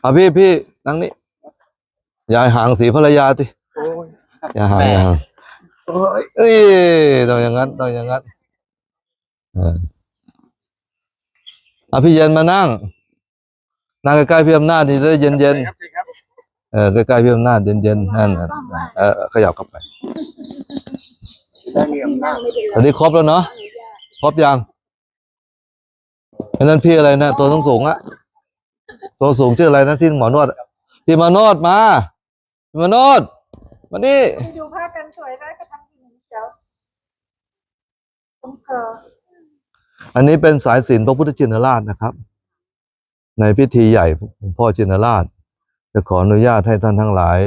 เอาพี่พี่นั่งนี่ยายห่างสีภรรยาติโอ้ยอย่าห่างแม่อย่าห่างโอ้ยเอ้ยต้องอย่างนั้นต้องอย่างนั้นเออเอาพี่เย็นมานั่งนั่งใกล้ๆพี่อำนาจนี่จะได้เย็นเย็นครับจริงครับๆเออใกล้ๆพี่อำนาจเย็นเย็นๆนั่นน่ะเออขยับเข้าไปได้มีอำนาจตอนนี้ครบแล้วเนาะครบยังอันนั้นพี่อะไรนะตัวสูงสูงๆอะ ตัวสูงชื่ออะไรนะที่หมอนวดอะพี่มานวดมาพี่มานวดมานี่ไปดูผ้ากันสวยได้ก็ทำกินเจ้าต้องเคออันนี้เป็นสายสิญจนพระพุทธชินราชนะครับ ในพิธีใหญ่ของพ่อชินราช จะขออนุญาตให้ท่านทั้งหลาย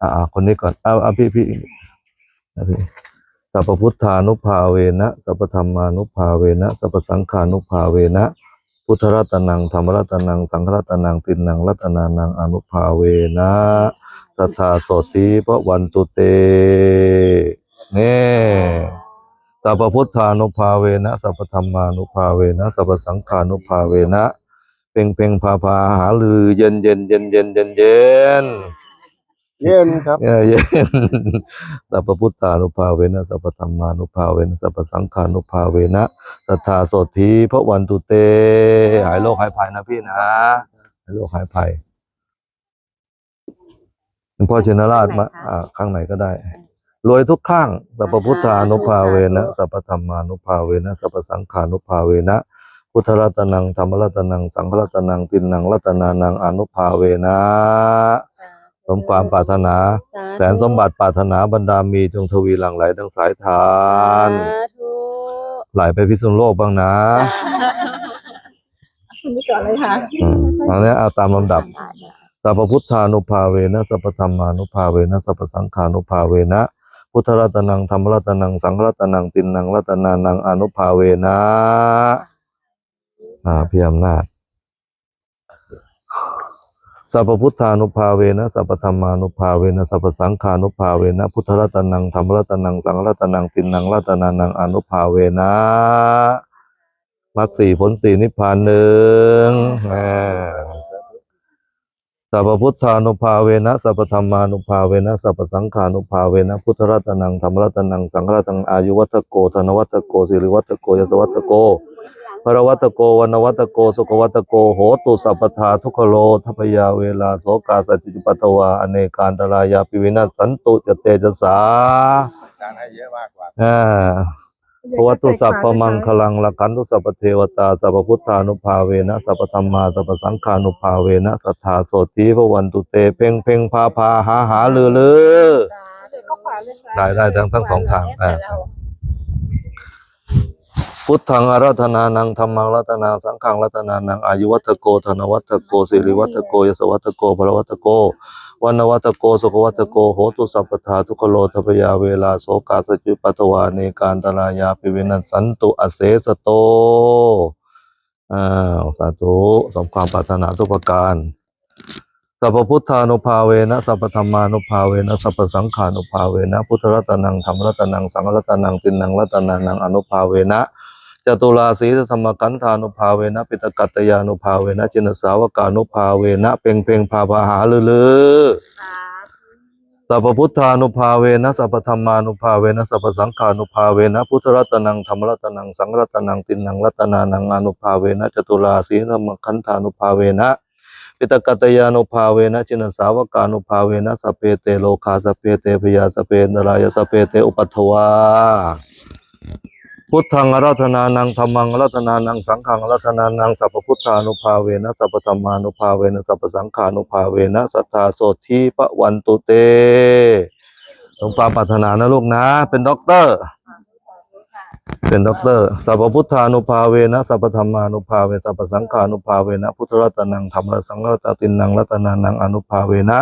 อ่าคนนี้ก่อนเอาเอาพี่พี่เอาพี่สัพพพุทธานุภาเวนะ สัพพธรรมานุภาเวนะ สัพพสังฆานุภาเวนะ พุทธรัตนังธรรมรัตนัง สังฆรัตนังตินังรัตนานังอนุภาเวนะสัทธาสติพระวันตุเตเน่สัพพุทธานุภาเวนะสัพพธรรมานุภาเวนะสัพพสังฆานุภาเวนะเพ่งเพ่งพาพาหาลือเย็นเย็นเย็นเย็นเย็นเย็น เย็นครับเออเย็นสัพพพุทธานุภาเวนะสัพพธรรมานุภาเวนะสัพพสังฆานุภาเวนะสัทธาโสธีพระวันตุเต หายโรคหายภัยนะพี่นะหายโรคหายภัยหลวงพ่อเชนราชมาอ่าข้างไหนก็ได้รวยทุกข้างสัพพพุทธานุภาเวนะสัพพธรรมานุภาเวนะสัพพสังฆานุภาเวนะพุทธรัตนังธรรมรัตนังสังฆรัตนังตินนังรัตนานังอนุภาเวนะส มความปรารถนา แสนสมบัติปรารถนาบรรดามีจงทวีหลั่งไหลดังสายทานสาธุไหลไปพิษณุโลกบ้างนะคุณนี่ก่อนเลยค่ะอืมเอาเนี้ยเอาตามลำดับสัพพพุทธานุภาเวนะสัพพธรรมานุภาเวนะสัพพสังฆานุภาเวนะพุทธรัตนังธรรมรัตนังสังฆรัตนังตินนังรัตนานังอนุภาเวนะอ่าพี่อำนาจ สัพพุทธานุภาเวนะสัพพธรรมานุภาเวนะสัพพสังฆานุภาเวนะพุทธรัตนังธรรมรัตนังสังรัตนังตินังรัตนานังอนุภาเวนะมรรคสี่ผลสี่นิพพานหนึ่งสัพพุทธานุภาเวนะสัพพธรรมานุภาเวนะสัพพสังฆานุภาเวนะพุทธรัตนังธรรมรัตนังสังรัตนังอายุวัตโกธนวัตโกสิริวัตโกยศวัตโก ภรวัตโกวันวัตโกสุขวัตโกโหตุสัพพทาทุกขโลทัพยาเวลาโสกาสจจุปัตวาอเนกาอันตรายาปิวินัสสันตุจเตจสาจานให้เยอะมากกว่าอ่าภวตุสัพพมังคลังละกันตุสัพพเทวตาสัพพพุทธานุภาเวนะสัพพธรรมาสัพพสังฆานุภาเวนะสัทธาโสตีพระวันตุเตเพ่งเพ่งพาพาหาหาลือลือเดี๋ยวก็ขวาเลยค่ะได้ได้ทั้งทั้งสองทางอ่า พุทธังอารัธนานังธรรมังรัตนาสังฆังรัตนานังอายุวัตโกธนวัตโกสิริวัตโกยศวัตโกพระวัตโกวันวัตโกสุขวัตโกโหตุสัพพทาทุกโลทพยาเวลาโสกาสจิปัตวาเนการตรายาปิเวนัสสันตุอเสสโตอ้าวสาธุสมความปรารถนาทุกประการสัพพุทธานุภาเวนะสัพพธรรมานุภาเวนะสัพพสังฆานุภาเวนะพุทธรัตนังธรรมรัตนังสังรัตนังตินังรัตนานังอนุภาเวนะ ตุราสีสมกันธานุภาเวนะปิตกัตตยานุภาเวนะจินสาวกานุภาเวนะเพ่งเพ่งพาพาหาลือลือสัพพพุทธานุภาเวนะสัพพธรรมานุภาเวนะสัพพสังฆานุภาเวนะพุทธรัตนังธรรมรัตนังสังฆรัตนังตินนังรัตนานังอนุภาเวนะจตุราสีนมคันธานุภาเวนะปิตกัตยานุภาเวนะจินสาวกานุภาเวนะสพเพเตโลคาสพเพเตพยาสพเพนรายสพเพเตอุปัฏฐวา พุทธังอารัตนานังธรรมังอารัตนานังสังฆังอารัตนานังสัพพุทธานุภาเวนะสัพพธรรมานุภาเวนะสัพพสังฆานุภาเวนะสัทธาโสธีปะวันตุเตสมความปรารถนานะลูกนะ เป็นด็อกเตอร์ เป็นด็อกเตอร์สัพพุทธานุภาเวนะสัพพธรรมานุภาเวสัพพสังฆานุภาเวนะพุทธรัตนังธรรมรัสังฆรัตตินังรัตนานังอนุภาเวนะ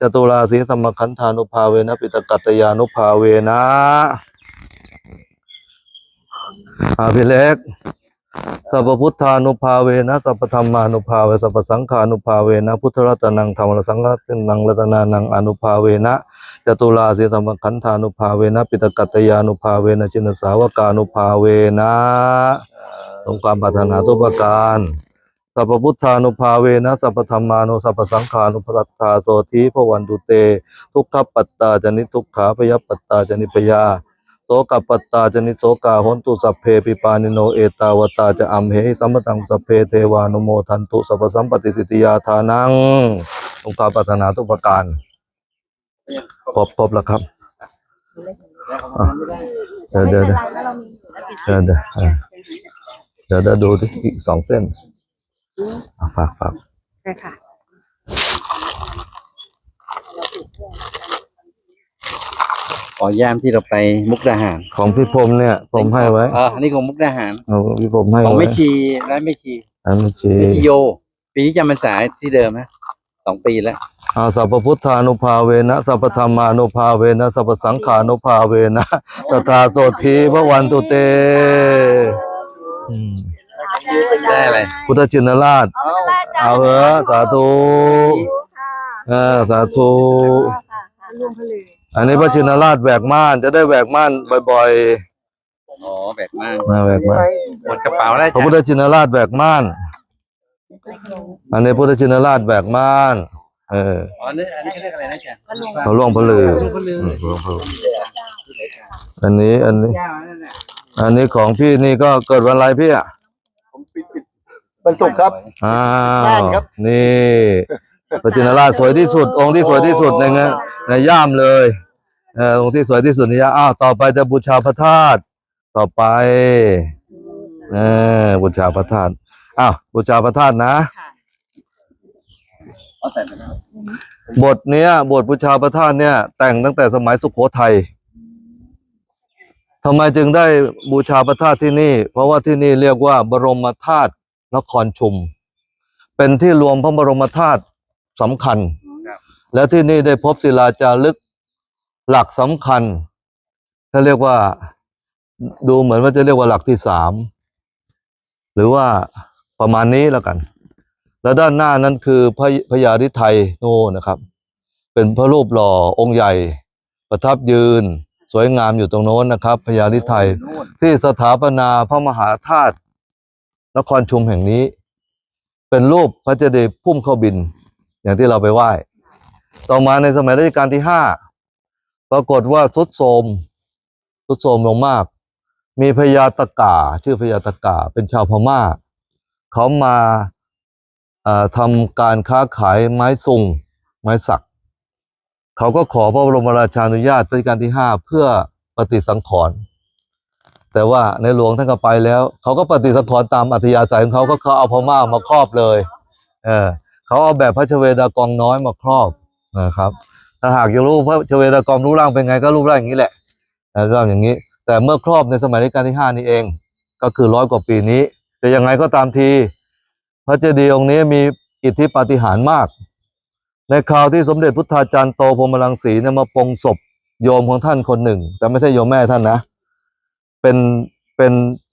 จตุราสีธรรมขันธานุภาเวนะปิตกัตยานุภาเวนะ อาภิเล็กสัพพุทธานุภาเวนะสัพพธรรมานุภาเวสัพพสังฆานุภาเวนะพุทธรัตนังธรรมรสังฆรัตนังรัตนานังอนุภาเวนะจตุราสีธรรมขันธานุภาเวนะปิตกัตยานุภาเวนะชินสาวกานุภาเวนะสมความปรารถนาทุกประการสัพพุทธานุภาเวนะสัพพธรรมานุสัพพสังขานุปรัตตาโสทีพวันตุเต ทุกขปัตตาจนิทุกขาพยปัตตาจนิพยา โสกปัตตาจนิโสกาหนตุสัพเพปิปานิโนเอตาวตาจะอัมเหสัมปตังสัพเพเทวานุโมทันตุสัพสัมปติสิทธิยาทานังองค์การปรารถนาทุกประการครบครบแล้วครับอะเดี๋ยวเดี๋ยวเดี๋ยวเดี๋ยวเดี๋ยวอะเดี๋ยวเดี๋ยวดูที่อีกสองเส้นอะฝากฝาก ใช่ค่ะ ขอย่ามที่เราไปมุกดาหารของพี่พรมเนี่ยผมให้ไว้เอออันนี้ของมุกดาหารเอาพี่พรมให้ของไว้ไม่ชีร้านไม่ชีอันไม่ชีไม่ชีโย ปีนี้จำพรรษาที่เดิมนะสองปีแล้วอาสัพพุทธานุภาเวนะสัพพธรรมานุภาเวนะสัพพสังขานุภาเวนะตถาโสทีพระวันตุเตอืมได้อะไรพุทธชินราช เอาเถอะสาธุเออสาธุรวมผลึก อันนี้พระชินราชแหวกม่านจะได้แหวกม่านบ่อยอ๋อแบกมากๆนะแหวกม่านหมดกระเป๋าแล้วพระพุทธจ้ะชินราชแหวกม่าน อันนี้พุทธชินราชแหวกม่าน เอออ๋อนี่อันนี้เขาเรียกอะไรนะจ๊ะเขาล่วงพระลือลูกพระลืออืมหลวงพ่ออันนี้อันนี้ เจ้านั่นน่ะอันนี้ของพี่นี่ก็เกิดวันอะไรพี่อะผมปิดปิดบรรสุกร์ครับ อ้าบ้านวครับนี่พระจินราชสวยที่สุดองค์ที่สวยที่สุดในเงี้ยในย่ามเลย เออองค์ที่สวยที่สุดในย่ามอ้าวต่อไปจะบูชาพระธาตุต่อไปเออบูชาพระธาตุอ้าวบูชาพระธาตุนะเอาใส่ไปแล้วบทเนี้ยบทบูชาพระธาตุเนี่ย แต่งตั้งแต่สมัยสุโขทัยทำไมจึงได้บูชาพระธาตุที่นี่ เพราะว่าที่นี่เรียกว่า บรมธาตุนครชุม เป็นที่รวมพระบรมธาตุสำคัญ และที่นี่ได้พบศิลาจารึก หลักสำคัญเขาเรียกว่าดูเหมือนว่าจะเรียกว่าหลักที่สามหรือว่าประมาณนี้แล้วกัน แล้วด้านหน้านั้นคือพระพญาธิไทยโน่นนะครับ เป็นพระรูปหล่อองค์ใหญ่ ประทับยืน สวยงามอยู่ตรงโน้นนะครับพญาธิไทยที่สถาปนาพระมหาธาตุนครชุมแห่งนี้ เป็นรูปพระเจดีย์พุ่มเข้าบิน อย่างที่เราไปไหว้ ต่อมาในสมัยรัชกาลที่ห้า ปรากฏว่าสุดโทรมสุดโทรมลงมาก มีพญาตกาชื่อพญาตกาเป็นชาวพม่า เขามาทำการค้าขายไม้สุงไม้สัก เขาก็ขอพระบรมราชานุญาตรัชกาลที่ห้าเพื่อปฏิสังขรณ์แต่ว่าในหลวงท่านก็ไปแล้ว เขาก็ปฏิสังขรณ์ตามอัธยาศัยของเขาก็เขาเอาพม่ามาครอบเลย เออเขาเอาแบบพระชเวดากองน้อยมาครอบนะครับ ถ้าหากอยากรู้พระชเวดากองรูปร่างเป็นไงก็รูปร่างอย่างนี้แหละนะก็อย่างนี้ แต่เมื่อครอบในสมัยรัชกาลที่ห้านี่เอง ก็คือร้อยกว่าปีนี้ จะยังไงก็ตามที พระเจดีย์องค์นี้มีอิทธิปาฏิหาริย์มาก ในคราวที่สมเด็จพุทธาจารย์โตพรหมรังสีเนี่ยมาปงศพโยมของท่านคนหนึ่ง แต่ไม่ใช่โยมแม่ท่านนะ เป็นเป็น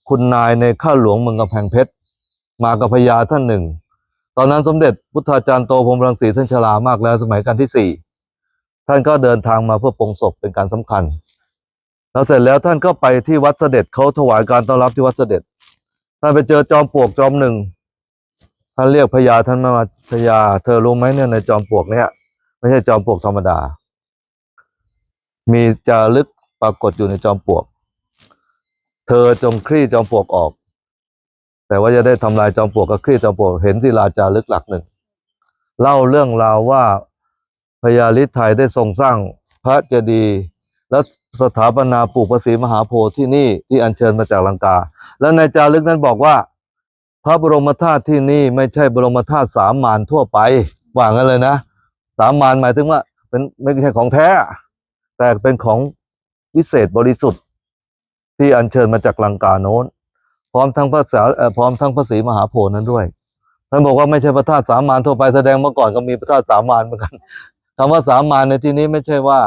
คุณนายในข้าหลวงเมืองกำแพงเพชรมากับพญาท่านหนึ่ง ตอนนั้นสมเด็จพุทธาจารย์โตพรหมรังสีท่านชรามากแล้วสมัยกันที่สี่ ท่านก็เดินทางมาเพื่อปงศพเป็นการสำคัญ แล้วเสร็จแล้วท่านก็ไปที่วัดเสด็จเขาถวายการต้อนรับที่วัดเสด็จ ท่านไปเจอจอมปลวกจอมหนึ่ง ท่านเรียกพญาท่านมาพญาเธอรู้ไหมเนี่ยในจอมปลวกเนี่ย ไม่ใช่จอมปลวกธรรมดา มีจารึกปรากฏอยู่ในจอมปลวก เธอจงคลี่จอมปลวกออก แต่ว่าจะได้ทำลายจอมปลวกก็คลี่จอมปลวกเห็นศิลาจารึกหลักหนึ่ง เล่าเรื่องราวว่า พญาลิไทยได้ทรงสร้างพระเจดีย์และสถาปนาปลูกพระศรีมหาโพธิ์ที่นี่ที่อัญเชิญมาจากลังกา และในจารึกนั้นบอกว่า พระบรมธาตุที่นี่ไม่ใช่บรมธาตุสามมานทั่วไปว่างั้นเลยนะสามมานหมายถึงว่าเป็นไม่ใช่ของแท้ แต่เป็นของวิเศษบริสุทธิ์ ที่อัญเชิญมาจากลังกาโน้น พร้อมทั้งพระสาเอ่อพร้อมทั้งพระศรีมหาโพธิ์นั้นด้วยท่านบอกว่าไม่ใช่พระธาตุสามมานทั่วไปแสดงเมื่อก่อนก็มีพระธาตุสามมานเหมือนกัน คำว่าสามมานในที่นี้ไม่ใช่ว่า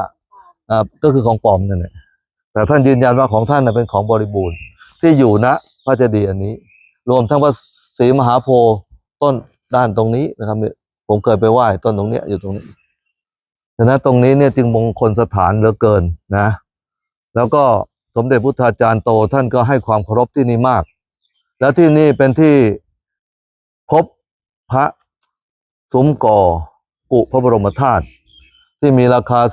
อ่าก็คือของปลอมนั่นแหละแต่ท่านยืนยันว่าของท่านเป็นของบริบูรณ์ที่อยู่ณพระเจดีย์อันนี้ รวมทั้งพระศรีมหาโพธิ์ต้นด้านตรงนี้นะครับเนี่ยผมเคยไปไหว้ต้นตรงเนี้ยอยู่ตรงนี้ฉะนั้นตรงนี้เนี่ยจึงมงคลสถานเหลือเกินนะ แล้วก็สมเด็จพุทธาจารย์โตท่านก็ให้ความเคารพที่นี่มาก แล้วที่นี่เป็นที่พบพระซุ้มก่อปุพระบรมธาตุ ที่มีราคา